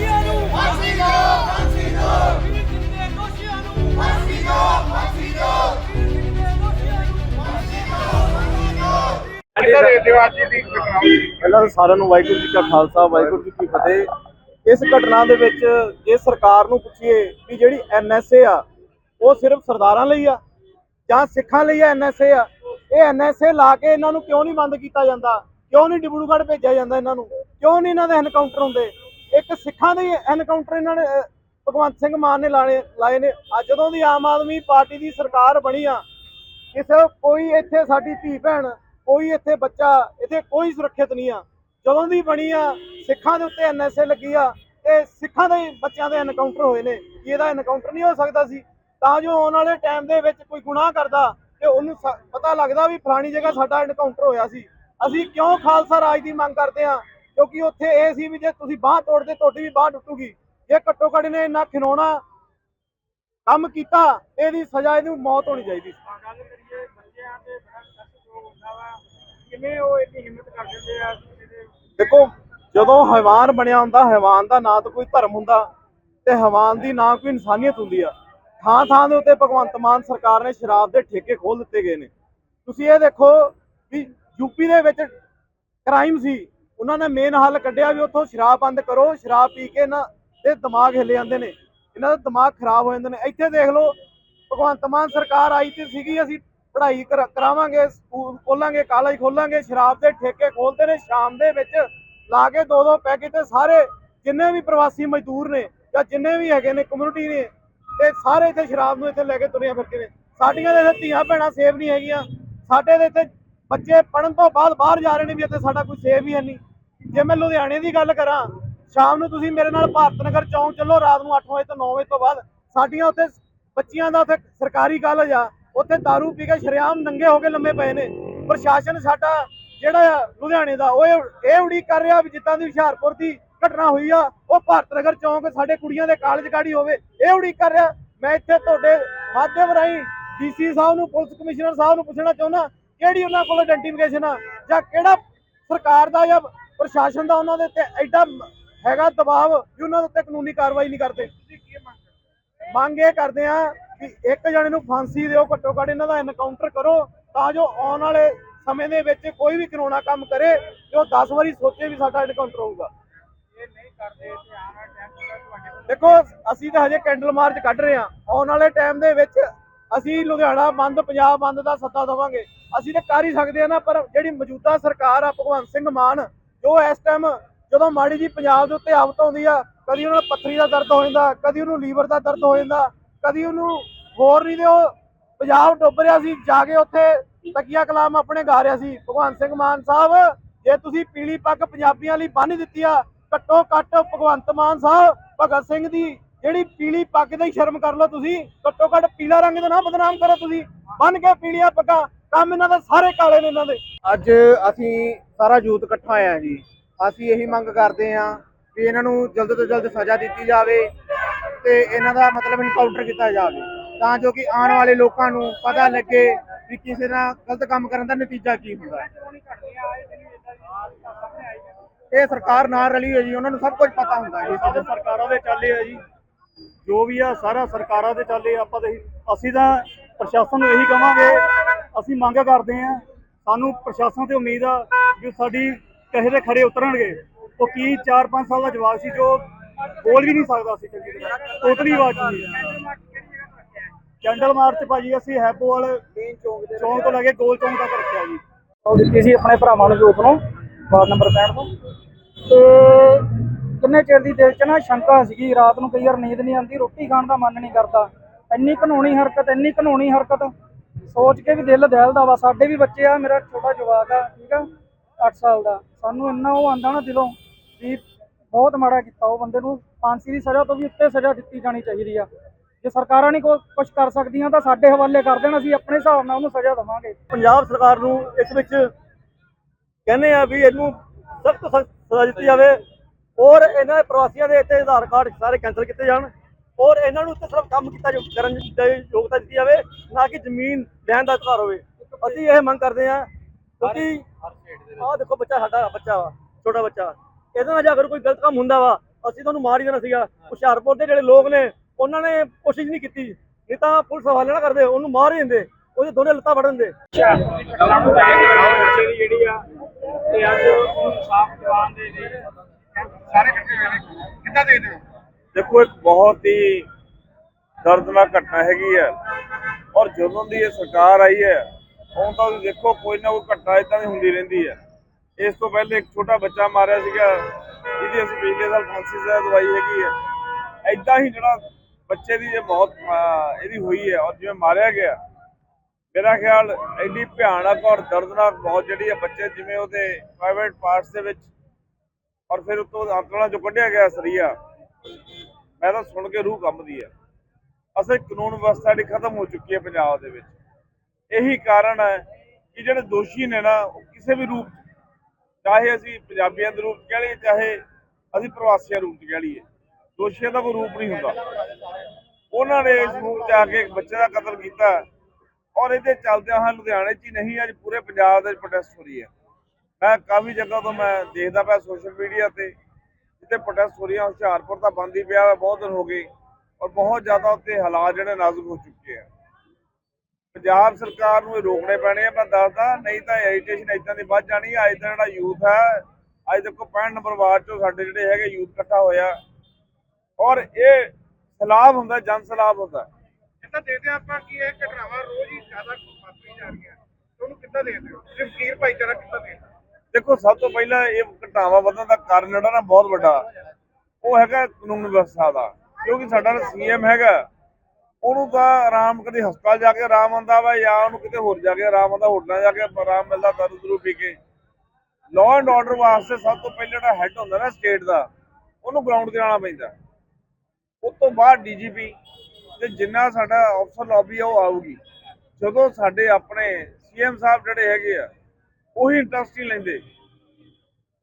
ਦੋਸ਼ੀਆਂ ਨੂੰ ਫਾਂਸੀ ਦਿਓ ਫਾਂਸੀ ਦਿਓ ਵੀਰ ਸਿੰਘ ਦੇ ਦੋਸ਼ੀਆਂ ਨੂੰ ਫਾਂਸੀ ਦਿਓ ਫਾਂਸੀ ਦਿਓ ਵੀਰ ਸਿੰਘ ਦੇ ਦੋਸ਼ੀਆਂ ਨੂੰ ਕਿੱਦਾਂ ਦੇਖਦੇ ਹੋ ਅੱਜ ਦੀ ਘਟਨਾ? ਪਹਿਲਾਂ ਸਾਰਿਆਂ ਨੂੰ ਵਾਹਿਗੁਰੂ ਜੀ ਕਾ ਖਾਲਸਾ, ਵਾਹਿਗੁਰੂ ਜੀ ਕੀ ਫਤਿਹ। ਇਸ ਘਟਨਾ ਦੇ ਵਿੱਚ ਜੇ ਸਰਕਾਰ ਨੂੰ ਪੁੱਛੀਏ ਕਿ ਜਿਹੜੀ ਐਨਐਸਏ ਆ, ਉਹ ਸਿਰਫ ਸਰਦਾਰਾਂ ਲਈ ਆ ਜਾਂ ਸਿੱਖਾਂ ਲਈ ਆ ਐਨਐਸਏ ਆ? ਇਹ ਐਨਐਸਏ ਲਾ ਕੇ ਇਹਨਾਂ ਨੂੰ ਕਿਉਂ ਨਹੀਂ ਬੰਦ ਕੀਤਾ ਜਾਂਦਾ? ਕਿਉਂ ਨਹੀਂ ਡਿਬੜੂਗੜ੍ਹ ਭੇਜਿਆ ਜਾਂਦਾ ਇਹਨਾਂ ਨੂੰ? ਕਿਉਂ ਨਹੀਂ ਇਹਨਾਂ ਦੇ ਐਨਕਾਊਂਟਰ ਹੁੰਦੇ? ਇੱਕ ਸਿੱਖਾਂ ਦੇ ਐਨਕਾਊਂਟਰ ਇਹਨਾਂ ਨੇ ਭਗਵੰਤ ਸਿੰਘ ਮਾਨ ਨੇ ਲਾਣੇ, ਲਾਏ ਨੇ। ਅੱਜ ਜਦੋਂ ਦੀ ਆਮ ਆਦਮੀ ਪਾਰਟੀ ਦੀ ਸਰਕਾਰ ਬਣੀ ਆ, ਕਿਸੇ, ਕੋਈ ਇੱਥੇ ਸਾਡੀ ਧੀ ਭੈਣ, ਕੋਈ ਇੱਥੇ ਬੱਚਾ, ਇੱਥੇ ਕੋਈ ਸੁਰੱਖਿਅਤ ਨਹੀਂ ਆ। ਜਦੋਂ ਦੀ ਬਣੀ ਆ, ਸਿੱਖਾਂ ਦੇ ਉੱਤੇ ਐਨਐਸਏ ਲੱਗੀ ਆ, ਤੇ ਸਿੱਖਾਂ ਦੇ ਬੱਚਿਆਂ ਦੇ ਐਨਕਾਊਂਟਰ ਹੋਏ ਨੇ। ਕੀ ਇਹਦਾ ਐਨਕਾਊਂਟਰ ਨਹੀਂ ਹੋ ਸਕਦਾ ਸੀ। ਤਾਂ ਜੋ ਆਉਣ ਵਾਲੇ ਟਾਈਮ ਦੇ ਵਿੱਚ ਕੋਈ ਗੁਨਾਹ ਕਰਦਾ, ਤੇ ਉਹਨੂੰ ਸ- ਪਤਾ ਲੱਗਦਾ ਵੀ ਫਲਾਣੀ ਜਗ੍ਹਾ ਸਾਡਾ ਐਨਕਾਊਂਟਰ ਹੋਇਆ ਸੀ। ਅਸੀਂ ਕਿਉਂ ਖਾਲਸਾ ਰਾਜ ਦੀ ਮੰਗ ਕਰਦੇ ਆ? ਕਿਉਂਕਿ ਉੱਥੇ ਇਹ ਸੀ ਵੀ ਜੇ ਤੁਸੀਂ ਬਾਹ ਤੋੜਦੇ ਤੁਹਾਡੀ ਵੀ ਬਾਹ ਟੁੱਟੂਗੀ। ਜੇ ਘੱਟੋ ਘੱਟ ਨੇ ਇੰਨਾ ਖਿਨੌਣਾ ਕੰਮ ਕੀਤਾ ਇਹਦੀ ਸਜ਼ਾ ਇਹਨੂੰ ਮੌਤ ਹੋਣੀ ਚਾਹੀਦੀ ਸੀ। ਗੱਲ ਕਰੀਏ ਬੱਚਿਆਂ ਤੇ ਬੜਾ ਸਖਤ ਜੋ ਹੁੰਦਾ ਵਾ ਕਿਵੇਂ ਉਹ ਇੰਨੀ ਹਿੰਮਤ ਕਰ ਦਿੰਦੇ ਆ ਇਹਦੇ ਦੇਖੋ ਜਦੋਂ ਹੈਵਾਨ ਬਣਿਆ ਹੁੰਦਾ ਹੈਵਾਨ ਦਾ ਨਾ ਤਾਂ ਕੋਈ ਧਰਮ ਹੁੰਦਾ ਤੇ ਹੈਵਾਨ ਦੀ ਨਾ ਕੋਈ ਇਨਸਾਨੀਅਤ ਹੁੰਦੀ ਆ। ਥਾਂ ਥਾਂ ਦੇ ਉੱਤੇ ਭਗਵੰਤ ਮਾਨ ਸਰਕਾਰ ਨੇ ਸ਼ਰਾਬ ਦੇ ਠੇਕੇ ਖੋਲ ਦਿੱਤੇ ਗਏ ਨੇ। ਤੁਸੀਂ ਇਹ ਦੇਖੋ ਵੀ ਯੂਪੀ ਦੇ ਵਿੱਚ ਕ੍ਰਾਈਮ ਸੀ। ਉਹਨਾਂ ਨੇ ਮੇਨ ਹੱਲ ਕੱਢਿਆ ਵੀ ਉੱਥੋਂ ਸ਼ਰਾਬ ਬੰਦ ਕਰੋ, ਸ਼ਰਾਬ ਪੀ ਕੇ ਨਾ ਦੇ ਦਿਮਾਗ ਹਿੱਲੇ ਜਾਂਦੇ ਨੇ। ਇਹਨਾਂ ਦਾ ਦਿਮਾਗ ਖਰਾਬ ਹੋ ਜਾਂਦੇ ਨੇ। ਇੱਥੇ ਦੇਖ ਲਓ, ਭਗਵੰਤ ਮਾਨ ਸਰਕਾਰ ਆਈ ਤੇ ਸੀਗੀ, ਅਸੀਂ ਪੜ੍ਹਾਈ ਕਰਾ- ਕਰਾਵਾਂਗੇ, ਸਕੂਲ ਖੋਲਾਂਗੇ, ਕਾਲਜ ਖੋਲਾਂਗੇ, ਸ਼ਰਾਬ ਦੇ ਠੇਕੇ ਖੋਲਦੇ ਨੇ, ਸ਼ਾਮ ਦੇ ਵਿੱਚ ਲਾ ਕੇ ਦੋ ਦੋ ਪੈਕੇ ਤੇ ਸਾਰੇ ਜਿੰਨੇ ਵੀ ਪ੍ਰਵਾਸੀ ਮਜ਼ਦੂਰ ਨੇ ਜਾਂ ਜਿੰਨੇ ਵੀ ਹੈਗੇ ਨੇ ਕਮਿਊਨਿਟੀ ਨੇ, ਤੇ ਸਾਰੇ ਇੱਥੇ ਸ਼ਰਾਬ ਨੂੰ ਇੱਥੇ ਲੈ ਕੇ ਤੁਰੀਆਂ ਫਿਰਦੇ ਨੇ। ਸਾਡੀਆਂ ਦੇ ਇੱਥੇ ਧੀਆਂ ਭੈਣਾਂ ਸੇਫ ਨਹੀਂ ਹੈਗੀਆਂ। ਸਾਡੇ ਦੇ ਇੱਥੇ ਬੱਚੇ ਪੜਨ ਤੋਂ ਬਾਅਦ ਬਾਹਰ ਜਾ ਰਹੇ ਨੇ ਵੀ ਇੱਥੇ ਸਾਡਾ ਕੋਈ ਸੇਫ ਹੀ ਹੈ ਨਹੀਂ। ਜੇ ਮੈਂ ਲੁਧਿਆਣੇ ਦੀ ਗੱਲ ਕਰਾਂ, ਸ਼ਾਮ ਨੂੰ ਤੁਸੀਂ ਮੇਰੇ ਨਾਲ ਭਾਰਤ ਨਗਰ ਚੌਂਕ ਚੱਲੋ, ਰਾਤ ਨੂੰ 8 ਵਜੇ ਤੋਂ 9 ਵਜੇ ਤੋਂ ਬਾਅਦ, ਸਾਡੀਆਂ ਉੱਥੇ ਬੱਚੀਆਂ ਦਾ ਉੱਥੇ ਸਰਕਾਰੀ ਕਾਲਜ ਆ, ਉੱਥੇ दारू ਪੀ ਕੇ ਸ਼ਰੇਆਮ ਨੰਗੇ ਹੋ ਕੇ ਲੰਮੇ ਪਏ ਨੇ। ਪ੍ਰਸ਼ਾਸਨ ਸਾਡਾ ਜਿਹੜਾ ਲੁਧਿਆਣੇ ਦਾ, ਉਹ ਇਹ ਉਡੀਕ ਕਰ ਰਿਹਾ ਵੀ ਜਿੱਦਾਂ ਦੀ ਹੁਸ਼ਿਆਰਪੁਰ ਦੀ ਘਟਨਾ ਹੋਈ ਆ, ਉਹ ਭਾਰਤ ਨਗਰ ਚੌਂਕ ਸਾਡੇ ਕੁੜੀਆਂ ਦੇ ਕਾਲਜ ਗਾੜੀ ਹੋਵੇ, ਇਹ ਉਡੀਕ ਕਰ ਰਿਹਾ। ਮੈਂ ਇੱਥੇ ਤੁਹਾਡੇ ਮਾਧਿਅਮ ਰਾਹੀਂ ਡੀਸੀ ਸਾਹਿਬ ਨੂੰ, ਪੁਲਿਸ ਕਮਿਸ਼ਨਰ ਸਾਹਿਬ ਨੂੰ ਪੁੱਛਣਾ ਚਾਹੁੰਦਾ, ਕਿਹੜੀ ਉਹਨਾਂ ਕੋਲ ਆਇਡੈਂਟੀਫਿਕੇਸ਼ਨ ਆ, ਜਾਂ ਕਿਹੜਾ ਸਰਕਾਰ ਦਾ ਜਾਂ ਪ੍ਰਸ਼ਾਸਨ ਦਾ ਉਹਨਾਂ ਦੇ ਉੱਤੇ ਐਡਾ ਹੈਗਾ ਦਬਾਅ ਵੀ ਉਹਨਾਂ ਦੇ ਉੱਤੇ ਕਾਨੂੰਨੀ ਕਾਰਵਾਈ ਨਹੀਂ ਕਰਦੇ। ਮੰਗ ਇਹ ਕਰਦੇ ਆ ਕਿ ਇੱਕ ਜਣੇ ਨੂੰ ਫਾਂਸੀ ਦਿਓ, ਘੱਟੋ ਘੱਟ ਇਹਨਾਂ ਦਾ ਐਨਕਾਊਂਟਰ ਕਰੋ, ਤਾਂ ਜੋ ਆਉਣ ਵਾਲੇ ਸਮੇਂ ਦੇ ਵਿੱਚ ਕੋਈ ਵੀ ਕਾਨੂੰਨਾ ਕੰਮ ਕਰੇ, ਤੇ 10 ਵਾਰੀ ਸੋਚੇ ਵੀ ਸਾਡਾ ਐਨਕਾਊਂਟਰ ਹੋਊਗਾ। ਦੇਖੋ, ਅਸੀਂ ਤਾਂ ਹਜੇ ਕੈਂਡਲ ਮਾਰਚ ਕੱਢ ਰਹੇ ਹਾਂ। ਆਉਣ ਵਾਲੇ ਟਾਈਮ ਦੇ ਵਿੱਚ ਅਸੀਂ ਲੁਧਿਆਣਾ ਬੰਦ, ਪੰਜਾਬ ਬੰਦ ਦਾ ਸੱਦਾ ਦੇਵਾਂਗੇ। ਅਸੀਂ ਤਾਂ ਕਰ ਹੀ ਸਕਦੇ ਆ ਨਾ, ਪਰ ਜਿਹੜੀ ਮੌਜੂਦਾ ਸਰਕਾਰ ਆ, ਭਗਵੰਤ ਸਿੰਘ ਮਾਨ ਜੋ ਇਸ ਟਾਈਮ ਜਦੋਂ ਮਾੜੀ ਜੀ ਪੰਜਾਬ ਦੇ ਉੱਤੇ ਆਫਤ ਆਉਂਦੀ ਆ, ਕਦੀ ਉਹਨਾਂ ਨੂੰ ਪੱਥਰੀ ਦਾ ਦਰਦ ਹੋ ਜਾਂਦਾ, ਕਦੀ ਉਹਨੂੰ ਲੀਵਰ ਦਾ ਦਰਦ ਹੋ ਜਾਂਦਾ, ਕਦੀ ਉਹਨੂੰ ਹੋਰ ਨਹੀਂ ਤੇ ਉਹ ਪੰਜਾਬ ਡੁੱਬ ਰਿਹਾ ਸੀ, ਜਾ ਕੇ ਉੱਥੇ ਤਕੀਆ ਕਲਾਮ ਆਪਣੇ ਗਾ ਰਿਹਾ ਸੀ। ਭਗਵੰਤ ਸਿੰਘ ਮਾਨ ਸਾਹਿਬ, ਜੇ ਤੁਸੀਂ ਪੀਲੀ ਪੱਗ ਪੰਜਾਬੀਆਂ ਲਈ ਬੰਨ੍ਹ ਦਿੱਤੀ ਆ, ਘੱਟੋ ਘੱਟ ਭਗਵੰਤ ਮਾਨ ਸਾਹਿਬ, ਭਗਤ ਸਿੰਘ ਦੀ ਜਿਹੜੀ ਪੀਲੀ ਪੱਗ ਦਾ ਹੀ ਸ਼ਰਮ ਕਰ ਲਓ ਤੁਸੀਂ, ਘੱਟੋ ਘੱਟ ਪੀਲਾ ਰੰਗ ਦਾ ਨਾ ਬਦਨਾਮ ਕਰੋ ਤੁਸੀਂ। ਬੰਨ ਕੇ ਪੀਲੀਆਂ ਪੱਗਾਂ, ਕੰਮ ਇਹਨਾਂ ਦੇ ਸਾਰੇ ਕਾਲੇ ਨੇ ਇਹਨਾਂ ਦੇ। ਅੱਜ ਅਸੀਂ ਸਾਰਾ ਯੂਥ ਇਕੱਠਾ ਆਇਆ ਜੀ। ਅਸੀਂ ਇਹੀ ਮੰਗ ਕਰਦੇ ਹਾਂ ਵੀ ਇਹਨਾਂ ਨੂੰ ਜਲਦ ਤੋਂ ਜਲਦ ਸਜ਼ਾ ਦਿੱਤੀ ਜਾਵੇ ਤੇ ਇਹਨਾਂ ਦਾ ਮਤਲਬ ਇਨਕਾਊਂਟਰ ਕੀਤਾ ਜਾਵੇ। ਤਾਂ ਜੋ ਕਿ ਆਉਣ ਵਾਲੇ ਲੋਕਾਂ ਨੂੰ ਪਤਾ ਲੱਗੇ ਵੀ ਕਿਸੇ ਨਾਲ ਗਲਤ ਕੰਮ ਕਰਨ ਦਾ ਨਤੀਜਾ ਕੀ ਹੁੰਦਾ। ਇਹ ਸਰਕਾਰ ਨਾਲ ਰਲੀ ਹੋਈ ਜੀ, ਉਹਨਾਂ ਨੂੰ ਸਭ ਕੁਝ ਪਤਾ ਹੁੰਦਾ ਹੈ। ਸਾਡੇ ਸਰਕਾਰਾਂ ਦੇ ਚੱਲੇ ਆ ਜੀ। ਜੋ ਵੀ ਆ, ਸਾਰਾ ਸਰਕਾਰਾਂ ਦੇ ਚੱਲੇ ਆਪਾਂ ਤੇ ਅਸੀਂ ਤਾਂ ਪ੍ਰਸ਼ਾਸਨ ਨੂੰ ਇਹੀ ਕਹਾਂਗੇ, ਅਸੀਂ ਮੰਗ ਕਰਦੇ ਆ ਸਾਨੂੰ ਪ੍ਰਸ਼ਾਸਨ ਤੇ ਉਮੀਦ ਆ ਵੀ ਸਾਡੀ ਕਹੇ ਦੇ ਖੜੇ ਉਤਰਨਗੇ। ਉਹ ਕੀ 4-5 ਸਾਲ ਦਾ ਜਵਾਕ ਸੀ ਜੋ ਬੋਲ ਵੀ ਨਹੀਂ ਸਕਦਾ ਸੀ ਚੰਗੀ ਤਰ੍ਹਾਂ। ਟੋਟਲੀ ਹੈ ਕੈਂਡਲ ਮਾਰਚ ਭਾਜੀ ਅਸੀਂ ਹੈਪੋਵਾਲ ਮੇਨ ਚੌਂਕ ਤੋਂ ਲੈ ਕੇ ਗੋਲ ਚੌਂਕ ਤੱਕ ਰੱਖਿਆ ਜੀ। ਉਹ ਦਿੱਤੀ ਸੀ ਆਪਣੇ ਭਰਾਵਾਂ ਨੂੰ ਯੂਥ ਨੂੰ? ਵਾਰਡ ਨੰਬਰ 65 ਤੋਂ। ਤੇ ਕਿੰਨੇ ਚਿਰ ਦੀ ਦਿਲ 'ਚ ਨਾ ਸ਼ੰਕਾ ਸੀਗੀ ਰਾਤ ਨੂੰ ਕਈ ਵਾਰ ਨੀਂਦ ਨਹੀਂ ਆਉਂਦੀ ਰੋਟੀ ਖਾਣ ਦਾ ਮਨ ਨਹੀਂ ਕਰਦਾ। ਇੰਨੀ ਘਨੋਣੀ ਹਰਕਤ ਇੰਨੀ ਘਨੋਣੀ ਹਰਕਤ। ਸੋਚ ਕੇ ਵੀ ਦਿਲ ਦਹਿਲਦਾ ਵਾ। ਸਾਡੇ ਵੀ ਬੱਚੇ ਆ, ਮੇਰਾ ਛੋਟਾ ਜਵਾਕ ਆ, ਠੀਕ ਆ? 8 ਸਾਲ ਦਾ। ਸਾਨੂੰ ਇੰਨਾ ਉਹ ਆਂਦਾ ਨਾ ਦਿਲੋਂ ਵੀ ਬਹੁਤ ਮਾੜਾ ਕੀਤਾ ਉਹ ਬੰਦੇ ਨੂੰ। ਫਾਂਸੀ ਦੀ ਸਜ਼ਾ ਤੋਂ ਵੀ ਉੱਤੇ ਸਜ਼ਾ ਦਿੱਤੀ ਜਾਣੀ ਚਾਹੀਦੀ ਆ। ਜੇ ਸਰਕਾਰਾਂ ਨਹੀਂ ਕੁਝ ਕਰ ਸਕਦੀਆਂ ਤਾਂ ਸਾਡੇ ਹਵਾਲੇ ਕਰ ਦੇਣ, ਅਸੀਂ ਆਪਣੇ ਹਿਸਾਬ ਨਾਲ ਉਹਨੂੰ ਸਜ਼ਾ ਦੇਵਾਂਗੇ। ਪੰਜਾਬ ਸਰਕਾਰ ਨੂੰ ਇਸ ਵਿੱਚ ਕਹਿੰਦੇ ਆ ਵੀ ਇਹਨੂੰ ਸਖਤ ਸਖਤ ਸਜ਼ਾ ਦਿੱਤੀ ਜਾਵੇ ਔਰ ਇਹਨਾਂ ਪ੍ਰਵਾਸੀਆਂ ਦੇ ਇੱਥੇ ਆਧਾਰ ਕਾਰਡ ਸਾਰੇ ਕੈਂਸਲ ਕੀਤੇ ਜਾਣ। ਔਰ ਇਹਨਾਂ ਨੂੰ ਉੱਤੇ ਸਿਰਫ ਕੰਮ ਕੀਤਾ ਜੋ- ਕਰਨ ਦੀ ਯੋਗਤਾ ਦਿੱਤੀ ਜਾਵੇ ਨਾ ਕਿ ਜ਼ਮੀਨ ਲੈਣ ਦਾ ਅਧਿਕਾਰ ਹੋਵੇ। ਅਸੀਂ ਇਹ ਮੰਗ ਕਰਦੇ ਹਾਂ ਕਿਉਂਕਿ ਆਹ ਦੇਖੋ ਬੱਚਾ ਸਾਡਾ ਬੱਚਾ ਵਾ ਛੋਟਾ ਬੱਚਾ। ਇਹਦੇ ਨਾਲ ਜੇ ਅਗਰ ਕੋਈ ਗਲਤ ਕੰਮ ਹੁੰਦਾ ਵਾ ਅਸੀਂ ਤੁਹਾਨੂੰ ਮਾਰ ਹੀ ਦੇਣਾ ਸੀਗਾ। ਹੁਸ਼ਿਆਰਪੁਰ ਦੇ ਜਿਹੜੇ ਲੋਕ ਨੇ ਉਹਨਾਂ ਨੇ ਕੋਸ਼ਿਸ਼ ਨਹੀਂ ਕੀਤੀ। ਨਹੀਂ ਤਾਂ ਪੁਲਿਸ ਹਵਾਲੇ ਨਾ ਕਰਦੇ ਉਹਨੂੰ ਮਾਰ ਹੀ ਦਿੰਦੇ। ਉਹਦੇ ਦੋਨੇ ਲੱਤਾਂ ਵੜ ਦਿੰਦੇ। ਗੱਲਾਂ ਨੂੰ ਲੈ ਕੇ ਆਓ ਬੱਚੇ ਦੀ ਜਿਹੜੀ ਆ ਤੇ ਅੱਜ ਉਹਨੂੰ ਸਾਫ਼ ਜਵਾਨ ਦੇ ਨੇ ਸਾਰੇ ਇਕੱਠੇ ਹੋਏ ਨੇ ਕਿੱਦਾਂ ਦੇਖਦੇ ਹੋ ਦੇਖੋ ਇੱਕ ਬਹੁਤ ਹੀ ਦਰਦਨਾਕ ਘਟਨਾ ਹੈਗੀ ਹੈ। ਔਰ ਜਦੋਂ ਦੀ ਇਹ ਸਰਕਾਰ ਆਈ ਹੈ, ਹੁਣ ਤਾਂ ਤੁਸੀਂ ਦੇਖੋ ਕੋਈ ਨਾ ਕੋਈ ਘਟਨਾ ਇਦਾਂ ਦੀ ਹੁੰਦੀ ਰਹਿੰਦੀ ਹੈ। ਇਸ ਤੋਂ ਪਹਿਲੇ ਇੱਕ ਛੋਟਾ ਬੱਚਾ ਮਾਰਿਆ ਸੀਗਾ, ਜਿਹਦੀ ਅਸੀਂ ਪਿਛਲੇ ਸਾਲ ਫਾਂਸੀ ਸਜ਼ਾ ਦਵਾਈ ਹੈਗੀ ਹੈ। ਇਦਾਂ ਹੀ ਜਿਹੜਾ ਬੱਚੇ ਦੀ ਜੇ ਮੌਤ ਇਹਦੀ ਹੋਈ ਹੈ ਔਰ ਜਿਵੇਂ ਮਾਰਿਆ ਗਿਆ, ਮੇਰਾ ਖਿਆਲ ਐਡੀ ਭਿਆਨਕ ਔਰ ਦਰਦਨਾਕ ਮੌਤ ਜਿਹੜੀ ਹੈ ਬੱਚੇ ਜਿਵੇਂ ਉਹਦੇ ਪ੍ਰਾਈਵੇਟ ਪਾਰਟਸ ਦੇ ਵਿੱਚ ਔਰ ਫਿਰ ਉਤੋਂ ਅੰਤਰਾਲਾਂ ਚੋਂ ਕੱਢਿਆ ਗਿਆ ਸਰੀਆ। ਮੈਂ ਤਾਂ ਸੁਣ ਕੇ ਰੂਹ ਕੰਬਦੀ ਹੈ ਅਸਲ ਕਾਨੂੰਨ ਵਿਵਸਥਾ ਜਿਹੜੀ ਖਤਮ ਹੋ ਚੁੱਕੀ ਹੈ ਪੰਜਾਬ ਦੇ ਵਿੱਚ। ਇਹੀ ਕਾਰਨ ਹੈ ਕਿ ਜਿਹੜੇ ਦੋਸ਼ੀ ਨੇ ਨਾ ਉਹ ਕਿਸੇ ਵੀ ਰੂਪ 'ਚ, ਚਾਹੇ ਅਸੀਂ ਪੰਜਾਬੀਆਂ ਦੇ ਰੂਪ 'ਚ ਕਹਿ ਲਈਏ ਚਾਹੇ ਅਸੀਂ ਪ੍ਰਵਾਸੀਆਂ ਰੂਪ 'ਚ ਕਹਿ ਲਈਏ ਦੋਸ਼ੀਆਂ ਦਾ ਕੋਈ ਰੂਪ ਨਹੀਂ ਹੁੰਦਾ। ਉਹਨਾਂ ਨੇ ਇਸ ਰੂਪ 'ਚ ਆ ਕੇ ਇੱਕ ਬੱਚੇ ਦਾ ਕਤਲ ਕੀਤਾ ਔਰ ਇਹਦੇ ਚੱਲਦਿਆਂ ਹਾਂ ਲੁਧਿਆਣੇ 'ਚ ਹੀ ਨਹੀਂ ਅੱਜ ਪੂਰੇ ਪੰਜਾਬ ਦੇ ਪ੍ਰੋਟੈਸਟ ਹੋ ਰਹੀ ਹੈ। ਮੈਂ ਕਾਫੀ ਜਗ੍ਹਾ ਤੋਂ ਮੈਂ ਦੇਖਦਾ ਪਿਆ ਸੋਸ਼ਲ ਮੀਡੀਆ ਤੇ। ਜਿੱਥੇ ਪ੍ਰੋਟੈਸਟ ਹੋ ਰਹੀਆਂ ਹੁਸ਼ਿਆਰਪੁਰ ਤਾਂ ਬੰਦ ਹੀ ਪਿਆ ਬਹੁਤ ਦਿਨ ਹੋ ਗਏ। ਔਰ ਬਹੁਤ ਜ਼ਿਆਦਾ ਉੱਥੇ ਹਾਲਾਤ ਜਿਹੜੇ ਨਾਜ਼ੁਕ ਹੋ ਚੁੱਕੇ ਆ। ਪੰਜਾਬ ਸਰਕਾਰ ਨੂੰ ਇਹ ਰੋਕਣੇ ਪੈਣੇ ਆ, ਮੈਂ ਦੱਸਦਾ, ਨਹੀਂ ਤਾਂ ਐਜੀਟੇਸ਼ਨ ਇਦਾਂ ਦੀ ਵੱਧ ਜਾਣੀ ਅੱਜ ਦਾ ਜਿਹੜਾ ਯੂਥ ਹੈ ਅੱਜ ਦੇਖੋ 65 ਨੰਬਰ ਵਾਰਡ ਚੋਂ ਸਾਡੇ ਜਿਹੜੇ ਹੈਗੇ ਯੂਥ ਇਕੱਠਾ ਹੋਇਆ। ਔਰ ਇਹ ਸਲਾਬ ਹੁੰਦਾ, ਜਨ ਸਲਾਬ ਹੁੰਦਾ। ਕਿੱਦਾਂ ਦੇਖਦੇ ਹਾਂ ਆਪਾਂ ਕਿ ਇਹ ਘਟਨਾਵਾਂ ਰੋਜ਼ ਹੀ ਜ਼ਿਆਦਾ ਵਾਪਰੀ ਜਾ ਰਹੀਆਂ। ਤੁਹਾਨੂੰ ਕਿੱਦਾਂ ਦੇਖਦੇ ਹੋ? ਸਿਰਫ ਫਕੀਰ ਭਾਈਚਾਰਾ ਕਿੱਦਾਂ ਦੇਖਦੇ? ਦੇਖੋ, ਸਭ ਤੋਂ ਪਹਿਲਾਂ ਇਹ ਘਟਨਾਵਾਂ ਵਧਣ ਦਾ ਕਾਰਨ ਜਿਹੜਾ ਨਾ ਬਹੁਤ ਵੱਡਾ। ਉਹ ਹੈਗਾ ਕਾਨੂੰਨ ਵਿਵਸਥਾ ਦਾ। ਕਿਉਂਕਿ ਸਾਡਾ ਸੀਐਮ ਹੈਗਾ, ਉਹਨੂੰ ਤਾਂ ਆਰਾਮ ਕਦੇ ਹਸਪਤਾਲ ਜਾ ਕੇ ਆਰਾਮ ਆਉਂਦਾ ਵਾ ਜਾਂ ਉਹਨੂੰ ਕਿਤੇ ਹੋਰ ਜਾ ਕੇ ਆਰਾਮ ਆਉਂਦਾ, ਹੋਟਲਾਂ ਜਾ ਕੇ ਆਰਾਮ ਮਿਲਦਾ ਦਾਰੂ ਦਰੂ ਪੀ ਕੇ। ਲਾਅ ਐਂਡ ਆਰਡਰ ਵਾਸਤੇ ਸਭ ਤੋਂ ਪਹਿਲਾਂ ਜਿਹੜਾ ਹੈੱਡ ਹੁੰਦਾ ਨਾ ਸਟੇਟ ਦਾ, ਉਹਨੂੰ ਗਰਾਊਂਡ ਤੇ ਆਉਣਾ ਪੈਂਦਾ। ਉਸ ਤੋਂ ਬਾਅਦ ਡੀਜੀਪੀ ਤੇ ਜਿੰਨਾ ਸਾਡਾ ਅਫਸਰ ਲੌਬੀ ਆ, ਉਹ ਆਊਗੀ। ਜਦੋਂ ਸਾਡੇ ਆਪਣੇ ਸੀਐਮ ਸਾਹਿਬ ਜਿਹੜੇ ਹੈਗੇ ਆ ਉਹੀ ਇੰਟਰਸਟ ਨਹੀਂ ਲੈਂਦੇ।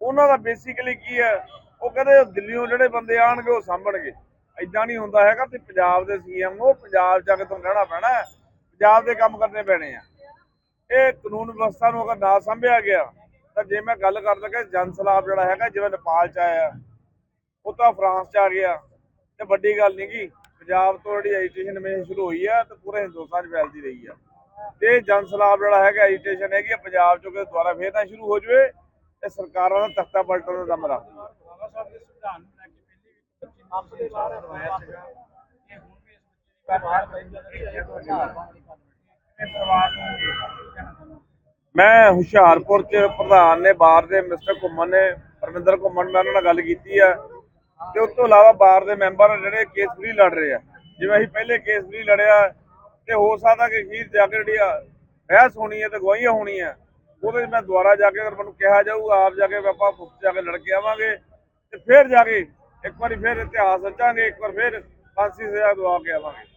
ਉਹਨਾਂ ਦਾ ਬੇਸਿਕਲੀ ਕੀ ਹੈ, ਉਹ ਕਹਿੰਦੇ ਦਿੱਲੀੋਂ ਜਿਹੜੇ ਬੰਦੇ ਆਣਗੇ ਉਹ ਸਾਂਭਣਗੇ। ਐਦਾਂ ਨਹੀਂ ਹੁੰਦਾ ਹੈਗਾ ਤੇ ਪੰਜਾਬ ਦੇ ਸੀਐਮ ਉਹ ਪੰਜਾਬ ਜਾ ਕੇ ਤੁਹਾਨੂੰ ਰਹਿਣਾ ਪੈਣਾ ਪੰਜਾਬ ਦੇ ਕੰਮ ਕਰਨੇ ਪੈਣੇ ਆ। ਇਹ ਕਾਨੂੰਨ ਵਿਵਸਥਾ ਨੂੰ ਅਗਰ ਨਾ ਸੰਭਿਆ ਗਿਆ, ਤਾਂ ਜੇ ਮੈਂ ਗੱਲ ਕਰਦਾ ਕਿ ਜਨ ਸਲਾਬ ਜਿਹੜਾ ਹੈਗਾ, ਜਿਵੇਂ ਨੇਪਾਲ ਚ ਆਇਆ, ਉਹ ਤਾਂ ਫਰਾਂਸ ਚ ਆ ਗਿਆ। ਤੇ ਵੱਡੀ ਗੱਲ ਨਹੀਂ ਗੀ, ਪੰਜਾਬ ਤੋਂ ਜਿਹੜੀ ਐਜੀਟੇਸ਼ਨ ਮੇਂ ਸ਼ੁਰੂ ਹੋਈ ਆ, ਤੇ ਪੂਰੇ ਹਿੰਦੁਸਤਾਨ ਚ ਫੈਲਦੀ ਰਹੀ ਆ। ਤੇ ਜਨ ਸਲਾਬ ਜਿਹੜਾ ਹੈਗਾ ਐਜੀਟੇਸ਼ਨ ਹੈਗੀ ਆ ਪੰਜਾਬ ਚੋਂ ਕਿ ਦੁਬਾਰਾ ਫੇਰ ਨਾ ਸ਼ੁਰੂ ਹੋ ਜਾਵੇ ਤੇ ਸਰਕਾਰਾਂ ਦਾ ਤਖਤਾ ਪਲਟਣ ਦਾ ਦਮ ਰੱਖ ਬਾਬਾ ਸਾਹਿਬ ਦੇ ਸੰਵਿਧਾਨ ਨੂੰ ਲੈ ਕੇ ਪਹਿਲੀ ਵੀ ਬੱਚੇ ਨੂੰ ਸੰਸਾਰ ਦਵਾਇਆ ਸੀਗਾ ਇਹ ਹੁਣ ਵੀ ਇਸ ਬੱਚੇ ਦੀ ਬਾਹਰ ਪੈਂਦਾ ਹੈ। ਇਹ ਪਰਿਵਾਰ ਨੂੰ ਕਹਿਣਾ ਚਾਹੁੰਦਾ ਮੈਂ ਹੁਸ਼ਿਆਰਪੁਰ ਚ ਪ੍ਰਧਾਨ ਨੇ ਬਾਰ ਦੇ ਮਿਸਟਰ ਘੁੰਮਣ ਨੇ ਪਰਮਿੰਦਰ ਘੁੰਮਣ ਮੈਂ ਉਹਨਾਂ ਨਾਲ ਗੱਲ ਕੀਤੀ ਆ। ਤੇ ਉਸ ਤੋਂ ਇਲਾਵਾ ਬਾਰ ਦੇ ਮੈਂਬਰ ਜਿਹੜੇ ਕੇਸ ਫ੍ਰੀ ਲੜ ਰਹੇ ਆ। ਜਿਵੇਂ ਅਸੀਂ ਪਹਿਲੇ ਕੇਸ ਫ੍ਰੀ ਲੜਿਆ ਤੇ ਹੋ ਸਕਦਾ ਕਿ ਅਖੀਰ ਜਾ ਕੇ ਜਿਹੜੀ ਆ ਬਹਿਸ ਹੋਣੀ ਹੈ ਤੇ ਗਵਾਹੀਆਂ ਹੈ ਉਹਦੇ 'ਚ ਮੈਂ ਦੁਬਾਰਾ ਜਾ ਕੇ ਅਗਰ ਮੈਨੂੰ ਕਿਹਾ ਜਾਊਗਾ, ਆਪ ਜਾ ਕੇ ਆਪਾਂ ਮੁਕਤ ਜਾ ਕੇ ਲੜ ਕੇ ਆਵਾਂਗੇ ਤੇ ਫਿਰ ਜਾ ਕੇ ਇੱਕ ਵਾਰੀ ਫਿਰ ਇਤਿਹਾਸ ਰਚਾਂਗੇ, ਇੱਕ ਵਾਰ ਫਿਰ ਫਾਂਸੀ ਸਜ਼ਾ ਦਵਾ ਕੇ ਆਵਾਂਗੇ।